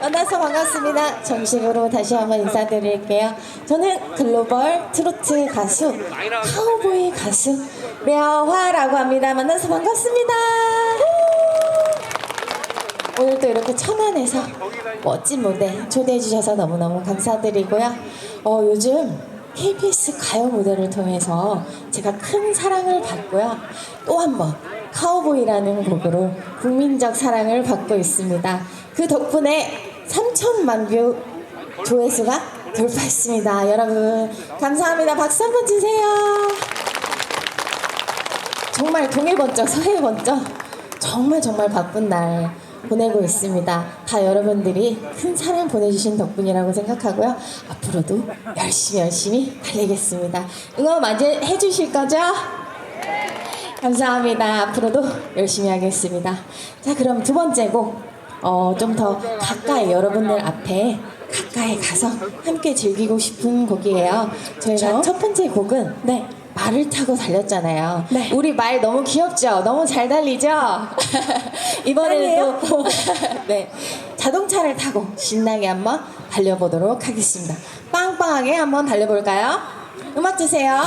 만나서 반갑습니다. 정식으로 다시 한번 인사드릴게요. 저는 글로벌 트로트 가수, 카우보이 가수 려화라고 합니다. 만나서 반갑습니다. 오늘도 이렇게 천안에서 멋진 무대 초대해 주셔서 너무너무 감사드리고요. 어, 요즘 KBS 가요 무대를 통해서 제가 큰 사랑을 받고요. 또 한 번 카우보이라는 곡으로 국민적 사랑을 받고 있습니다. 그 덕분에 3천만 뷰 조회수가 돌파했습니다. 여러분 감사합니다. 박수 한 번 주세요. 정말 동해 번쩍 서해 번쩍 정말 정말 바쁜 날 보내고 있습니다. 다 여러분들이 큰 사랑 보내주신 덕분이라고 생각하고요. 앞으로도 열심히 열심히 달리겠습니다. 응원 많이 해주실 거죠? 감사합니다. 앞으로도 열심히 하겠습니다. 자, 그럼 두 번째 곡, 어, 좀 더 가까이 여러분들 앞에 가까이 가서 함께 즐기고 싶은 곡이에요. 저희가 그렇죠? 첫 번째 곡은 네. 말을 타고 달렸잖아요. 네. 우리 말 너무 귀엽죠? 너무 잘 달리죠? 이번에는 또 네, 자동차를 타고 신나게 한번 달려보도록 하겠습니다. 빵빵하게 한번 달려볼까요? 음악 주세요.